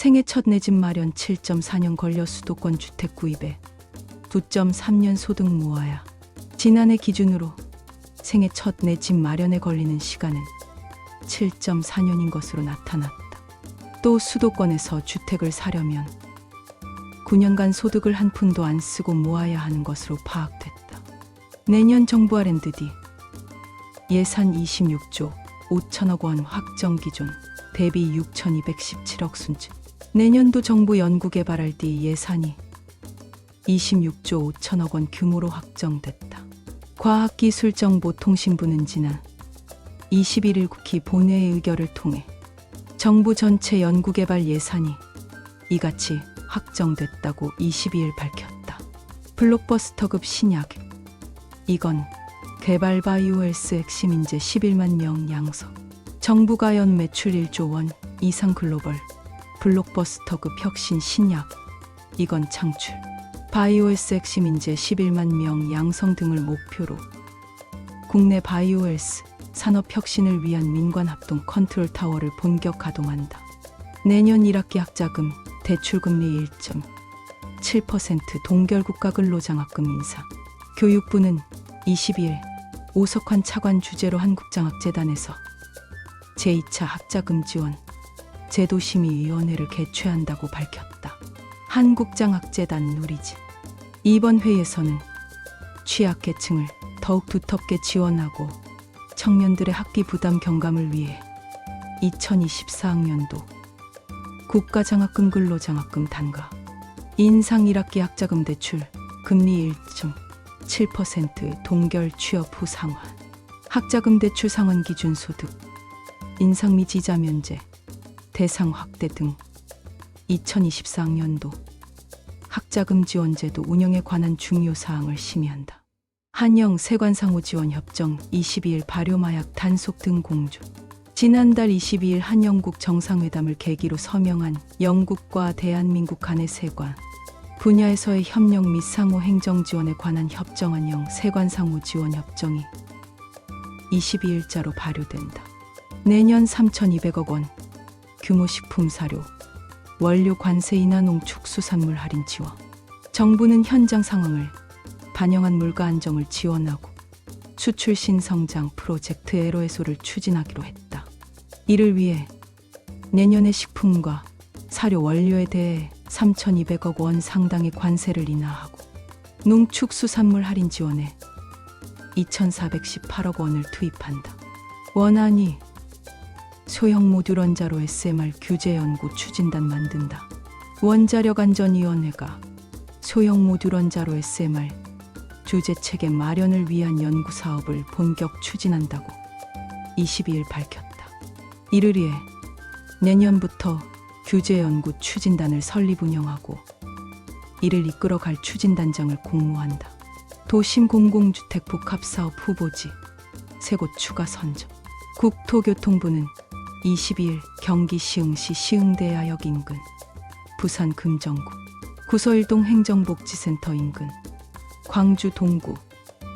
생애 첫 내 집 마련 7.4년 걸려 수도권 주택 구입에 2.3년 소득 모아야 지난해 기준으로 생애 첫 내 집 마련에 걸리는 시간은 7.4년인 것으로 나타났다. 또 수도권에서 주택을 사려면 9년간 소득을 한 푼도 안 쓰고 모아야 하는 것으로 파악됐다. 내년 정부 R&D 예산 26조 5천억 원 확정 기준 대비 6,217억 순증 내년도 정부 연구개발RD 예산이 26조 5천억 원 규모로 확정됐다. 과학기술정보통신부는 지난 21일 국회 본회의 의결을 통해 정부 전체 연구개발 예산이 이같이 확정됐다고 22일 밝혔다. 블록버스터급 신약 이건 개발 바이오헬스 핵심 인재 11만 명 양성 정부가 연 매출 1조 원 이상 글로벌 블록버스터급 혁신 신약 이건 창출 바이오헬스 핵심 인재 11만 명 양성 등을 목표로 국내 바이오헬스 산업 혁신을 위한 민관 합동 컨트롤 타워를 본격 가동한다. 내년 1학기 학자금 대출 금리 1.7% 동결 국가 근로장학금 인상. 교육부는 22일 오석환 차관 주재로 한국장학재단에서 제2차 학자금 지원 제도심의위원회를 개최한다고 밝혔다. 한국장학재단 누리집 이번 회의에서는 취약계층을 더욱 두텁게 지원하고 청년들의 학비 부담 경감을 위해 2024학년도 국가장학금 근로장학금 단가 인상 1학기 학자금 대출 금리 1.7% 동결 취업 후 상환 학자금 대출 상환 기준 소득 인상 미 지자 면제 대상 확대 등 2024학년도 학자금 지원제도 운영에 관한 중요 사항을 심의한다. 한영 세관상호 지원 협정 22일 발효마약 단속 등 공조. 지난달 22일 한영국 정상회담을 계기로 서명한 영국과 대한민국 간의 세관 분야에서의 협력 및 상호 행정 지원에 관한 협정안형 세관 상호 지원 협정이 22일자로 발효된다. 내년 3,200억 원 규모 식품 사료 원료 관세 인하 농축 수산물 할인 지원 정부는 현장 상황을 반영한 물가 안정을 지원하고 수출 신성장 프로젝트 에로에소를 추진하기로 했다. 이를 위해 내년에 식품과 사료 원료에 대해 3,200억 원 상당의 관세를 인하하고 농축수산물 할인 지원에 2,418억 원을 투입한다. 원안이 소형 모듈 원자로 SMR 규제 연구 추진단 만든다. 원자력 안전위원회가 소형 모듈 원자로 SMR 주제 체계 마련을 위한 연구 사업을 본격 추진한다고 22일 밝혔다. 이를 위해 내년부터 규제 연구 추진단을 설립 운영하고 이를 이끌어갈 추진단장을 공모한다. 도심 공공주택 복합 사업 후보지 세 곳 추가 선정. 국토교통부는 22일 경기 시흥시 시흥대야역 인근, 부산 금정구, 구서일동 행정복지센터 인근, 광주 동구,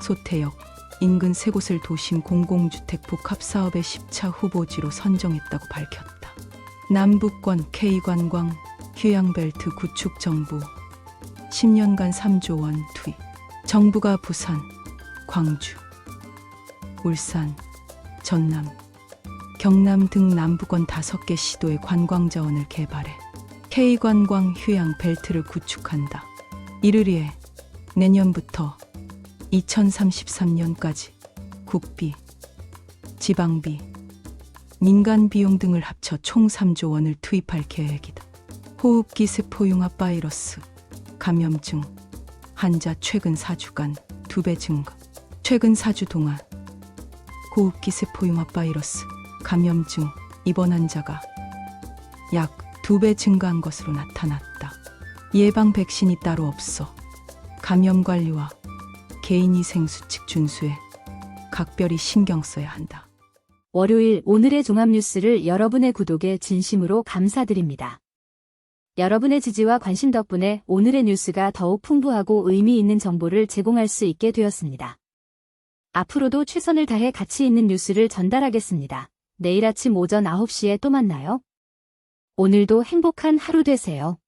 소태역 인근 세 곳을 도심 공공주택 복합사업의 10차 후보지로 선정했다고 밝혔다. 남북권 K관광 휴양벨트 구축 정부 10년간 3조 원 투입. 정부가 부산, 광주, 울산, 전남, 경남 등 남북권 다섯 개 시도의 관광 자원을 개발해 K관광 휴양 벨트를 구축한다. 이를 위해 내년부터 2033년까지 국비, 지방비, 민간 비용 등을 합쳐 총 3조 원을 투입할 계획이다. 호흡기 세포융합 바이러스, 감염증, 환자 최근 4주간 2배 증가. 최근 4주 동안 호흡기 세포융합 바이러스, 감염증 입원 환자가 약 2배 증가한 것으로 나타났다. 예방 백신이 따로 없어 감염 관리와 개인위생 수칙 준수에 각별히 신경 써야 한다. 월요일 오늘의 종합뉴스를 여러분의 구독에 진심으로 감사드립니다. 여러분의 지지와 관심 덕분에 오늘의 뉴스가 더욱 풍부하고 의미 있는 정보를 제공할 수 있게 되었습니다. 앞으로도 최선을 다해 가치 있는 뉴스를 전달하겠습니다. 내일 아침 오전 9시에 또 만나요. 오늘도 행복한 하루 되세요.